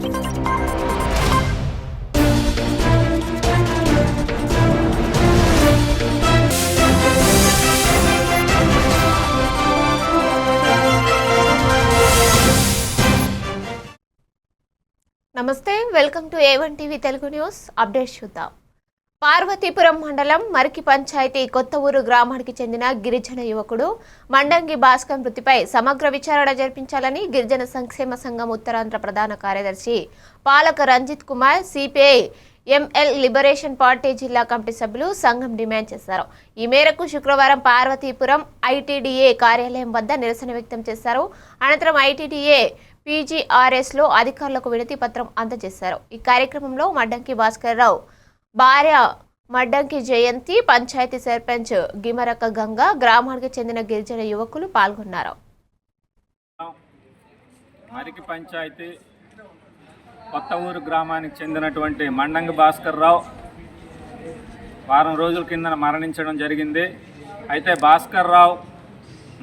నమస్తే welcome to A one TV Telugu news. Update చూద్దాం. పార్వతీపురం మండలం మరికి పంచాయతీ కొత్త ఊరు గ్రామానికి చెందిన గిరిజన యువకుడు మండంగి భాస్కర్ మృతిపై సమగ్ర విచారణ జరిపించాలని గిరిజన సంక్షేమ సంఘం ఉత్తరాంధ్ర ప్రధాన కార్యదర్శి Palaka Ranjith Kumar CPI ML liberation party జిల్లా కమిటీ సభ్యులు సంఘం డిమాండ్ చేశారు. ఈ మేరకు శుక్రవారం పార్వతీపురం ఐటీడీఏ కార్యాలయం వద్ద నిరసన వ్యక్తం చేశారు. అనంతరం ఐటీడీఏ పీజీఆర్ఎస్లో అధికారులకు వినతి పత్రం అందజేశారు. ఈ కార్యక్రమంలో మడ్డంకి భాస్కర్ రావు భార్య మడ్డంకి జయంతి పంచాయతీ సర్పంచ్ గిమరక గంగ గ్రామానికి చెందిన గిరిజన యువకులు పాల్గొన్నారు. మరికి పంచాయతీ కొత్త ఊరు గ్రామానికి చెందినటువంటి మండంగి భాస్కర్ రావు వారం రోజుల కింద మరణించడం జరిగింది. అయితే భాస్కర్ రావు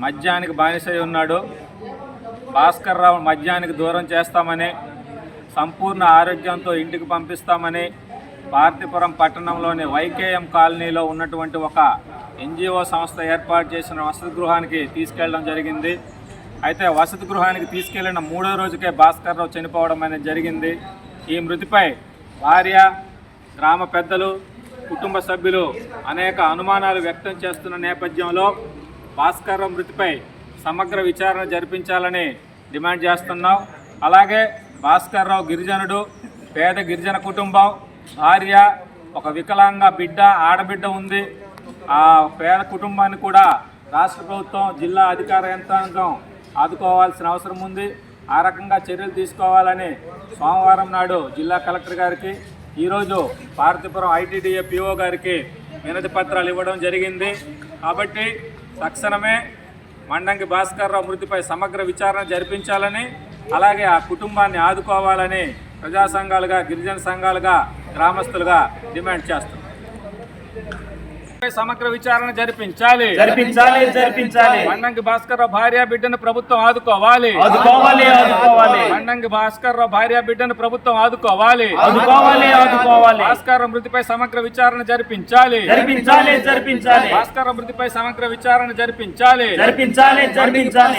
మద్యానికి బానిసై ఉన్నాడు. భాస్కర్ రావు మద్యానికి దూరం చేస్తామని సంపూర్ణ ఆరోగ్యంతో ఇంటికి పంపిస్తామని పార్థిపురం పట్టణంలోని వైకేఎం కాలనీలో ఉన్నటువంటి ఒక ఎన్జిఓ సంస్థ ఏర్పాటు చేసిన వసతి గృహానికి తీసుకెళ్ళడం జరిగింది. అయితే వసతి గృహానికి తీసుకెళ్ళిన మూడో రోజుకే భాస్కర్ రావు చనిపోవడం అనేది జరిగింది. ఈ మృతిపై భార్య గ్రామ పెద్దలు కుటుంబ సభ్యులు అనేక అనుమానాలు వ్యక్తం చేస్తున్న నేపథ్యంలో భాస్కర్ రావు మృతిపై సమగ్ర విచారణ జరిపించాలని డిమాండ్ చేస్తున్నాం. అలాగే భాస్కర్ రావు గిరిజనుడు పేద గిరిజన కుటుంబం భార్య ఒక వికలాంగ బిడ్డ ఆడబిడ్డ ఉంది. ఆ పేద కుటుంబాన్ని కూడా రాష్ట్ర ప్రభుత్వం జిల్లా అధికార యంత్రాంగం ఆదుకోవాల్సిన అవసరం ఉంది. ఆ రకంగా చర్యలు తీసుకోవాలని సోమవారం నాడు జిల్లా కలెక్టర్ గారికి ఈరోజు పార్వతీపురం ఐటీడీఏ పిఓ గారికి వినతి పత్రాలు ఇవ్వడం జరిగింది. కాబట్టి తక్షణమే మండంగి భాస్కర్రావు మృతిపై సమగ్ర విచారణ జరిపించాలని అలాగే ఆ కుటుంబాన్ని ఆదుకోవాలని ప్రజా సంఘాలుగా గిరిజన సంఘాలుగా గ్రామస్తులుగా డిమాండ్ చేస్తున్నాం సమగ్ర విచారణ జరిపించాలి. జరిపించాలి జరిపించాలి. మండంగి భాస్కర్ రావు భార్య బిడ్డను ప్రభుత్వం ఆదుకోవాలి. ఆదుకోవాలి ఆదుకోవాలి. మండంగి భాస్కర్ రావు భార్య బిడ్డను ప్రభుత్వం ఆదుకోవాలి. ఆదుకోవాలి ఆదుకోవాలి. భాస్కర్ మృతిపై సమగ్ర విచారణ జరిపించాలి. జరిపించాలి జరిపించాలి. భాస్కర్ మృతిపై సమగ్ర విచారణ జరిపించాలి. జరిపించాలి జరిపించాలి.